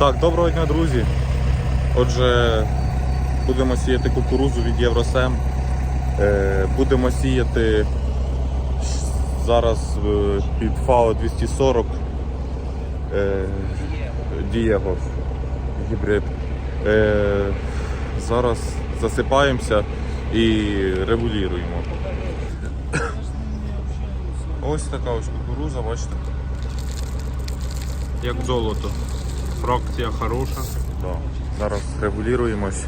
Так, доброго дня, друзі. Отже, будемо сіяти кукурузу від Євросем. Е, Будемо сіяти зараз е, під ФАО 240 е, Дієго гібрид. Зараз засипаємося і регулюємо. Ось така ось кукуруза, бачите. Як золото. Фракція хороша. Да. Зараз регулюємось.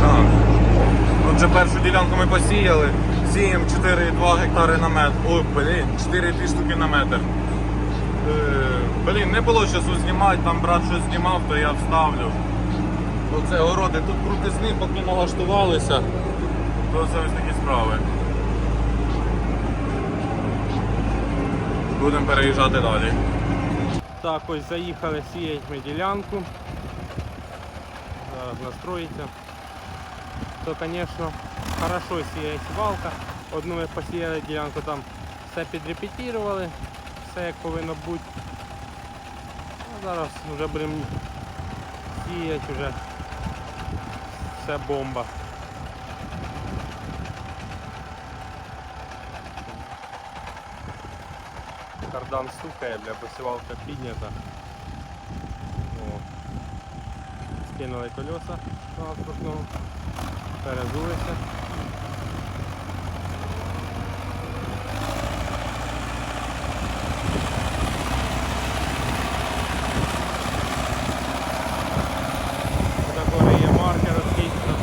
Так. Отже, першу ділянку ми посіяли. Сіємо 4,2 гектари на метр. Ой, блін, 4,2 штуки на метр. Е, блін, не було часу знімати, там брат щось знімав, то я вставлю. Оце городи, тут крутизни, поки налаштувалися, то це ось такі справи. Будемо переїжджати далі. Так, ось заїхали сіять ми ділянку. Настроїться. То, звісно, хорошо сіє сівалка. Одну ми посіяли ділянку, там все підрепетірували, все як повинно бути. А зараз вже будемо сіяти вже все бомба. Кардан стукає, бля, посівалка піднята. О. Скинули колеса транспортного, перезулися. Такий є маркер отлично.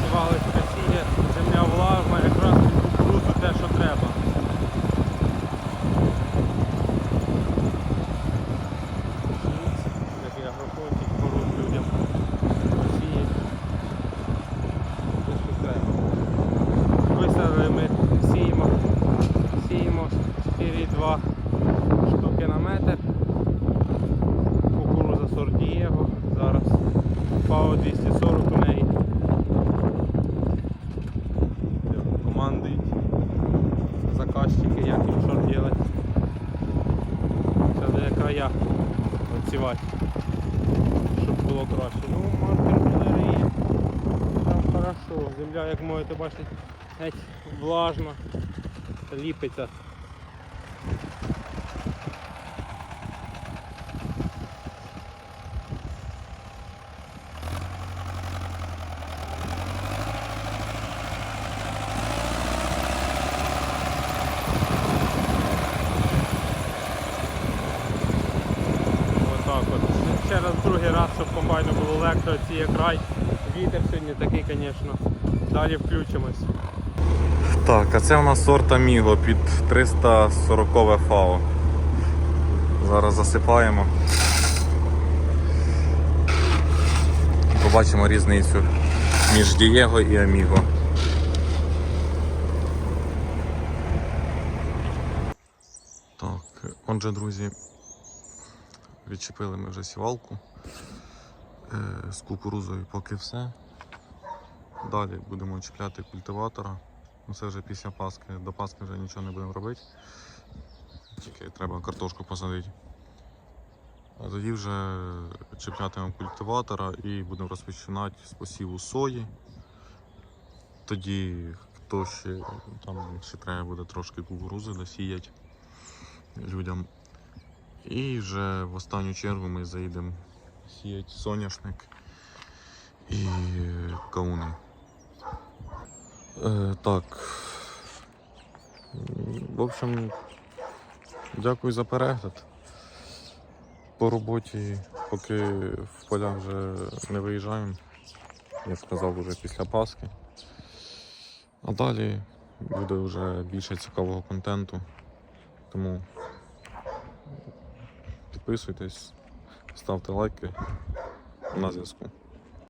Сівалочка сіє, земля влажна, якраз під кукурудзу те, що треба. Такий агрофончик пород людям посіє. Те, що треба. Виставили ми сіємо, сіємо 4,2 штуки на метр. Кукуруза сорт Дієго. Зараз ФАО 240 у неї. Командують заказчики, як їм що робити. Це де края відсівати, щоб було краще. Ну, маркер кольори є. Там хорошо. Земля, як можете бачити, геть влажна, ліпиться. Ще раз другий раз, щоб комбайну було легше, ціє край. Вітер сьогодні такий, звісно. Далі включимось. Так, а це у нас сорт Аміго під 340 ФАО. Зараз засипаємо. Побачимо різницю між Дієго і Аміго. Так, отже, друзі, відчепили ми вже сівалку е, з кукурузою поки все. Далі будемо чіпляти культиватора. Ну це вже після Паски. До Паски вже нічого не будемо робити. Тільки треба картошку посадити. А тоді вже чіплятимемо культиватора і будемо розпочинати з посіву сої. Тоді хто ще там ще треба буде трошки кукурузи досіяти людям. І вже в останню чергу ми заїдемо сіяти соняшник і кауни. Е, так. В общем, дякую за перегляд. По роботі, поки в полях вже не виїжджаємо, я сказав вже після Пасхи. А далі буде вже більше цікавого контенту. Тому підписуйтесь, ставте лайки на зв'язку.